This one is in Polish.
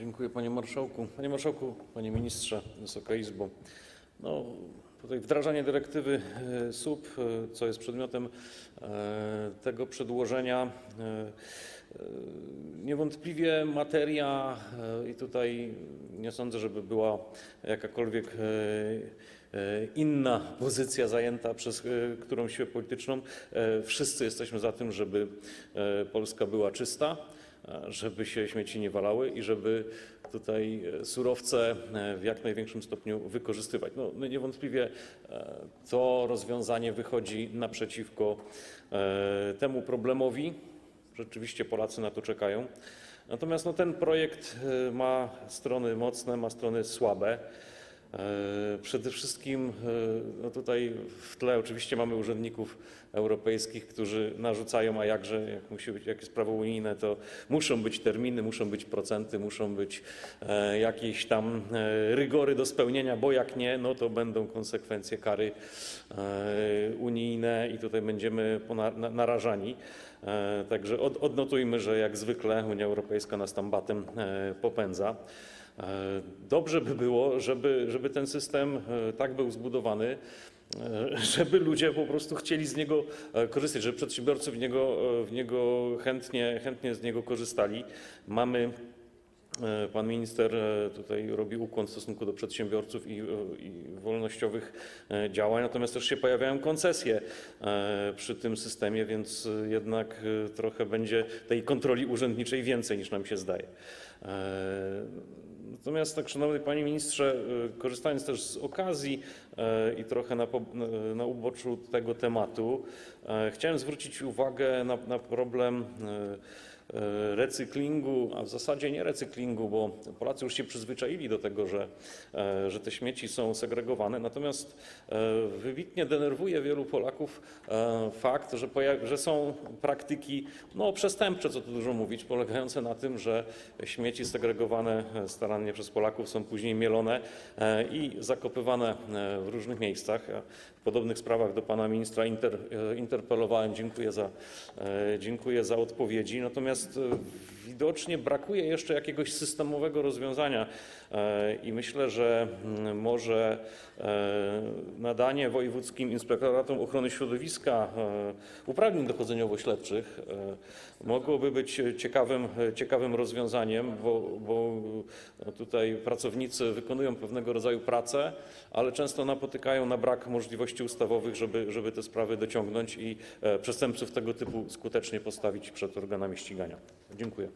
Dziękuję panie marszałku. Panie marszałku, panie ministrze, Wysoka Izbo. No, tutaj wdrażanie dyrektywy e, SUP, e, co jest przedmiotem e, tego przedłożenia, niewątpliwie materia i tutaj nie sądzę, żeby była jakakolwiek inna pozycja zajęta przez którąś siłę polityczną. Wszyscy jesteśmy za tym, żeby Polska była czysta żeby się śmieci nie walały i żeby tutaj e, surowce e, w jak największym stopniu wykorzystywać. No, no niewątpliwie e, to rozwiązanie wychodzi naprzeciwko temu problemowi. Rzeczywiście Polacy na to czekają. Natomiast no, ten projekt ma strony mocne, ma strony słabe. Przede wszystkim e, no tutaj w tle oczywiście mamy urzędników europejskich, którzy narzucają, a jakże, jak musi być, jak jest prawo unijne, to muszą być terminy, muszą być procenty, muszą być e, jakieś tam e, rygory do spełnienia, bo jak nie, no to będą konsekwencje kary unijne i tutaj będziemy narażani. Także od, odnotujmy, że jak zwykle Unia Europejska nas tam batem popędza. E, Dobrze by było, żeby, żeby ten system e, tak był zbudowany, e, żeby ludzie po prostu chcieli z niego korzystać, żeby przedsiębiorcy w niego, w niego chętnie, chętnie z niego korzystali. Mamy Pan minister tutaj robi ukłon w stosunku do przedsiębiorców i, i wolnościowych działań, natomiast też się pojawiają koncesje przy tym systemie, więc jednak trochę będzie tej kontroli urzędniczej więcej niż nam się zdaje. Natomiast tak, szanowny panie ministrze, e, korzystając też z okazji e, i trochę na, uboczu tego tematu, e, chciałem zwrócić uwagę na, problem recyklingu, a w zasadzie nie recyklingu, bo Polacy już się przyzwyczaili do tego, że, e, że te śmieci są segregowane. Natomiast e, wybitnie denerwuje wielu Polaków e, fakt, że, że są praktyki no, przestępcze, co tu dużo mówić, polegające na tym, że śmieci segregowane e, starannie przez Polaków są później mielone e, i zakopywane e, w różnych miejscach. W podobnych sprawach do pana ministra inter, e, interpelowałem. Dziękuję za, e, dziękuję za odpowiedzi. Natomiast e, widocznie brakuje jeszcze jakiegoś systemowego rozwiązania e, i myślę, że mm, może e, nadanie wojewódzkim inspektoratom ochrony środowiska uprawnień dochodzeniowo-śledczych mogłoby być ciekawym, rozwiązaniem, bo, tutaj pracownicy wykonują pewnego rodzaju pracę, ale często napotykają na brak możliwości ustawowych, żeby, te sprawy dociągnąć i przestępców tego typu skutecznie postawić przed organami ścigania. Dziękuję.